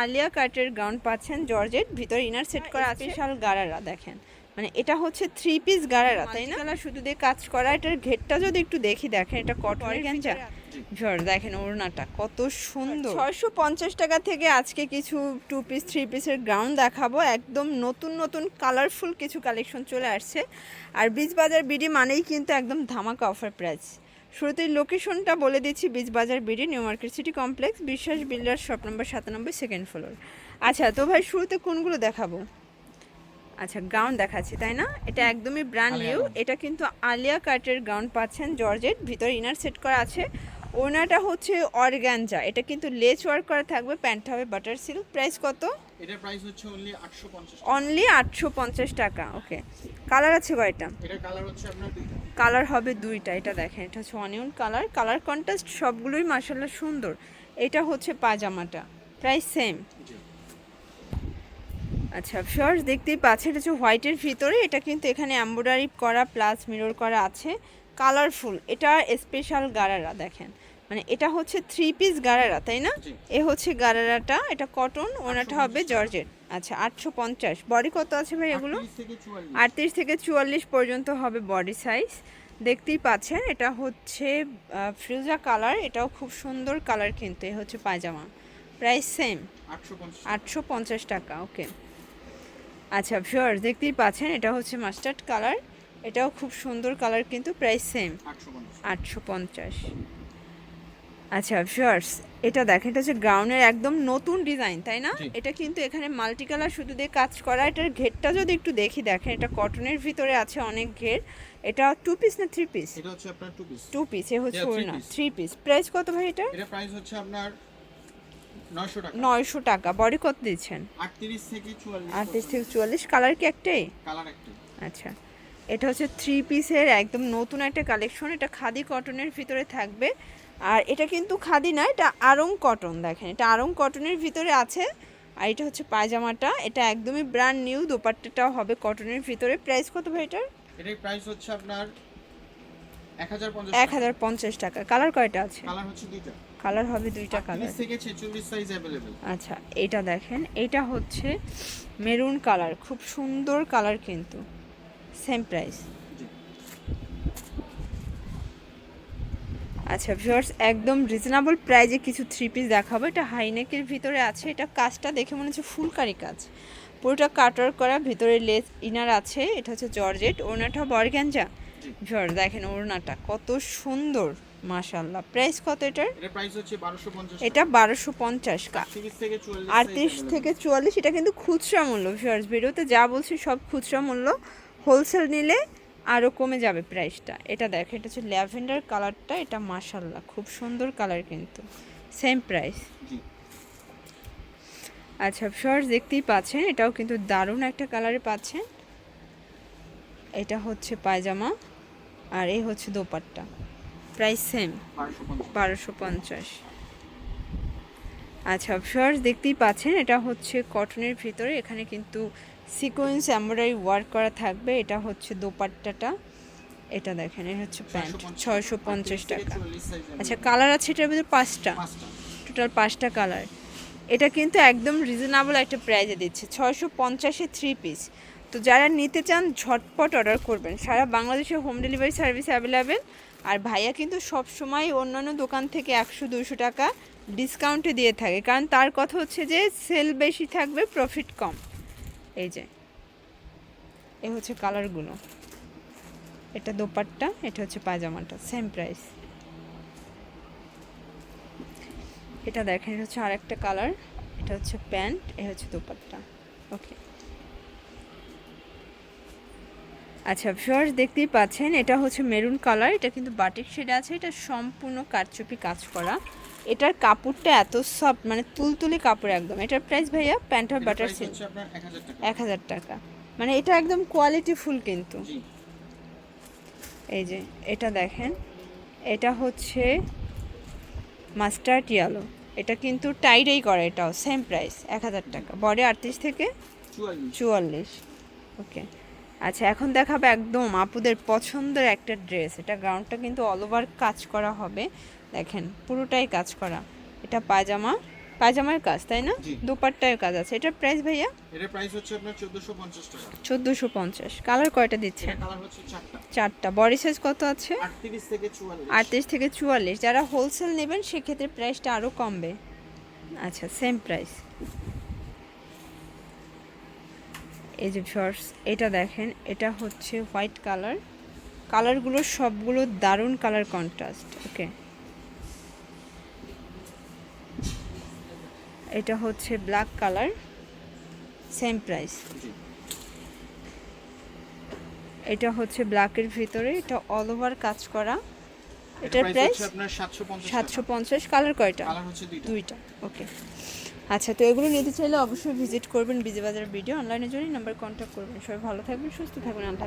আলিয়া কাটের গাউন পাচ্ছেন জর্জেট ভিতরে ইনার সেট করা আছে। বিশাল গারারা দেখেন। মানে এটা হচ্ছে থ্রি পিস গারারা তাই না? শুধু দিয়ে কাজ করা এটার ঘেরটা যদি একটু দেখি দেখেন এটা কটনের গ্যাঞ্জা ঝড় দেখেন ওড়নাটা কত সুন্দর। ছয়শো পঞ্চাশ টাকা থেকে আজকে কিছু টু পিস থ্রি পিসের গ্রাউন্ড দেখাবো। একদম নতুন নতুন কালারফুল কিছু কালেকশন চলে আসছে। আর বীজ বাজার বিডি মানেই কিন্তু একদম ধামাকা অফার প্রাইস শুরুতে লোকেশনটা বলে দিচ্ছি বীজ বাজার BD new market city complex Biswas builder shop number সাত নম্বর সেকেন্ড ফ্লোর। আচ্ছা তো ভাই শুরুতে কোনগুলো দেখাবো? আচ্ছা গাউন দেখাচ্ছি তাই না? এটা একদমই ব্র্যান্ড নিউ এটা কিন্তু আলিয়া কাটের গাউন পাচ্ছেন জর্জেট। ভিতরে ইনার সেট করা আছে। ওনাটা হচ্ছে অর্গ্যানজা এটা কিন্তু লেচ ওয়ার্ক করা থাকবে প্যান্টটা হবে বাটার সিল্ক। প্রাইস কত? এটার প্রাইস হচ্ছে অনলি 850 অনলি আটশো পঞ্চাশ টাকা ওকে। কালার আছে কয়টা? এটার কালার হচ্ছে আপনার দুইটা। কালার হবে দুইটা এটা দেখেন এটা হচ্ছে অনিয়ন কালার কালার কন্ট্রাস্ট সবগুলোই মাসাল্লাহ সুন্দর। এটা হচ্ছে পাজামাটা প্রাইস সেম আচ্ছা ফিওর্স দেখতেই পাচ্ছেন এটা হচ্ছে হোয়াইটের ভিতরে। এটা কিন্তু এখানে এম্ব্রয়ডারি করা প্লাস মিরর করা আছে। কালারফুল। এটা স্পেশাল গারারা দেখেন। মানে এটা হচ্ছে থ্রি পিস গারারা তাই না? এ হচ্ছে গারারাটা এটা কটন ওনাটা হবে জর্জেট আচ্ছা আটশো পঞ্চাশ। বডি কত আছে ভাই এগুলো? 38 থেকে 44 আটত্রিশ থেকে চুয়াল্লিশ পর্যন্ত হবে বডি সাইজ দেখতেই পাচ্ছেন এটা হচ্ছে ফ্রিজা কালার। এটাও খুব সুন্দর কালার কিন্তু এ হচ্ছে পায়জামা। প্রাইস সেম আটশো পঞ্চাশ। টাকা ওকে আচ্ছা ভিউয়ার্স দেখতেই পাচ্ছেন এটা হচ্ছে মাস্টার্ড কালার এটাও খুব সুন্দর কালার কিন্তু প্রাইস সেম আটশো পঞ্চাশ। আচ্ছা ভিউয়ার্স এটা দেখেন এটা হচ্ছে গ্রাউন্ডের একদম নতুন ডিজাইন তাই না? এটা কিন্তু এখানে মাল্টি কালার শুধু দিয়ে কাজ করা এটার ঘেরটা যদি একটু দেখি দেখেন এটা কটনের ভিতরে আছে অনেক ঘের এটা টু পিস না থ্রি পিস এটা হচ্ছে আপনার টু পিস টু পিস এ হচ্ছে piece. থ্রি পিস প্রাইস কত ভাই এটা? এটার প্রাইস হচ্ছে আপনার নয়শো টাকা। বডি কত দিচ্ছেন? 38 থেকে 44 আটত্রিশ থেকে চুয়াল্লিশ কালার কি একটাই? কালার একটা আচ্ছা। এটা হচ্ছে থ্রি পিসের একদম নতুন একটা কালেকশন এটা খাদি কটনের ভিতরে থাকবে। আর এটা কিন্তু খাদি না এটা আরং কটন দেখেন। এটা আরং কটনের ভিতরে আছে। আর এটা হচ্ছে পায়জামাটা এটা একদমই ব্র্যান্ড নিউ দোপাট্টাটাও হবে কটনের ভিতরে। প্রাইস কত ভাই এটার? এটার প্রাইস হচ্ছে আপনার এক হাজার পঞ্চাশ টাকা। কালার কয়টা আছে? কালার হচ্ছে দুইটা। কালার হবে দুইটা কালার থেকে ছেচল্লিশ সাইজ আচ্ছা এটা দেখেন। এটা হচ্ছে মেরুন কালার খুব সুন্দর কালার কিন্তু। সেম প্রাইস আচ্ছা ভিউয়ার্স একদম রিজনেবল প্রাইজে কিছু থ্রি পিস দেখাবো। এটা হাইনেকের ভিতরে আছে। এটা কাজটা দেখে মনে হচ্ছে ফুলকারি কাজ। পুরোটা কাটার করা ভিতরে লেস ইনার আছে। এটা হচ্ছে জর্জেট ওড়নাটা বরগ্যাঞ্জা জি। ভিউয়ার দেখেন ওড়নাটা কত সুন্দর মাশাল্লাহ প্রাইস কত এটার? এটার প্রাইস হচ্ছে 1250 এটা বারোশো পঞ্চাশ কা। 30 থেকে 44 আটত্রিশ থেকে চুয়াল্লিশ এটা কিন্তু খুচরা মূল্য। ভিউয়ার্স ভিডিওতে যা বলছি সব খুচরা মূল্য। হোলসেল নিলে আরও কমে যাবে প্রাইসটা এটা দেখ এটা হচ্ছে ল্যাভেন্ডার কালারটা এটা মাশাল্লাহ খুব সুন্দর কালার কিন্তু। সেম প্রাইস আচ্ছা ভিউয়ার্স দেখতেই পাচ্ছেন এটাও কিন্তু দারুণ একটা কালারে পাচ্ছেন। এটা হচ্ছে পায়জামা আর এই হচ্ছে দোপাট্টা। প্রাইস সেম বারোশো পঞ্চাশ। আচ্ছা ভিউয়ার্স দেখতেই পাচ্ছেন এটা হচ্ছে কটনের ভিতরে এখানে কিন্তু সিকোয়েন্স এমব্রয়ডারি ওয়ার্ক করা থাকবে এটা হচ্ছে দোপাট্টাটা। এটা দেখেন এটা হচ্ছে প্যান্ট ছয়শো পঞ্চাশ টাকা। আচ্ছা কালার আছে এটার ভিতরে পাঁচটা? টোটাল পাঁচটা কালার। এটা কিন্তু একদম রিজনেবল একটা প্রাইজে দিচ্ছে ছয়শো পঞ্চাশে থ্রি পিস তো যারা নিতে চান ঝটপট অর্ডার করবেন। সারা বাংলাদেশে হোম ডেলিভারি সার্ভিস অ্যাভেলেবেল আর ভাইয়া কিন্তু সব সময় অন্যান্য দোকান থেকে একশো দুশো টাকা ডিসকাউন্টে দিয়ে থাকে। কারণ তার কথা হচ্ছে যে সেল বেশি থাকবে প্রফিট কম। এই যে, এ হচ্ছে কালারগুলো। এটা দোপাট্টা, এটা হচ্ছে পায়জামাটা সেম প্রাইস এটা দেখেন, এটা হচ্ছে আরেকটা কালার, এটা হচ্ছে প্যান্ট, এ হচ্ছে দোপাট্টা। ওকে আচ্ছা ভিউয়ার্স দেখতেই পাচ্ছেন এটা হচ্ছে মেরুন কালার এটা কিন্তু বাটিক শেড আছে এটা সম্পূর্ণ কারচুপি কাজ করা। এটার কাপড়টা এত সফট মানে তুলতুলে কাপড় একদম। এটার প্রাইস ভাইয়া প্যান্ট আর বাটার প্রাইস সিল্ক হচ্ছে আপনার 1000 টাকা। এক হাজার টাকা। মানে এটা একদম কোয়ালিটি ফুল কিন্তু। এই যে এটা দেখেন এটা হচ্ছে মাস্টার্ড ইয়ালো এটা কিন্তু টাইডেই করে এটাও সেম প্রাইস এক হাজার টাকা। বডি আটত্রিশ থেকে চুয়াল্লিশ। ওকে আচ্ছা এখন দেখাবো একদম আপুদের পছন্দের একটা ড্রেস। এটা গ্রাউন্ডটা কিন্তু অল ওভার কাজ করা হবে। দেখেন পুরোটাই কাজ করা। এটা পায়জামা পায়জামার কাজ তাই না। দুপাট্টার কাজ আছে। এটার প্রাইস ভাইয়া? এটার প্রাইস হচ্ছে আপনার চোদ্দোশো পঞ্চাশ টাকা। চোদ্দোশো পঞ্চাশ। কালার কয়টা দিচ্ছেন কালার হচ্ছে চারটা। চারটা। বডি সাইজ কত আছে? আটত্রিশ থেকে চুয়াল্লিশ। আটত্রিশ থেকে চুয়াল্লিশ। যারা হোলসেল নেবেন সেক্ষেত্রে প্রাইসটা আরও কমবে। আচ্ছা সেম প্রাইস এই যে শর্টস এটা দেখেন এটা হচ্ছে হোয়াইট কালার কালারগুলো সবগুলো দারুণ কালার কন্ট্রাস্ট ওকে এটা হচ্ছে ব্ল্যাক কালার সেম প্রাইস এটা হচ্ছে ব্ল্যাকের ভিতরে এটা অল ওভার কাজ করা। এটার প্রাইস সাতশো পঞ্চাশ কালার কয়টা? দুইটা। ওকে আচ্ছা তো এগুলো নিতে চাইলে অবশ্যই ভিজিট করবেন বিজেবাজার ভিডিও অনলাইনের জন্যই নাম্বার কন্ট্যাক্ট করবেন। সবাই ভালো থাকবেন, সুস্থ থাকবেন, আল্লাহ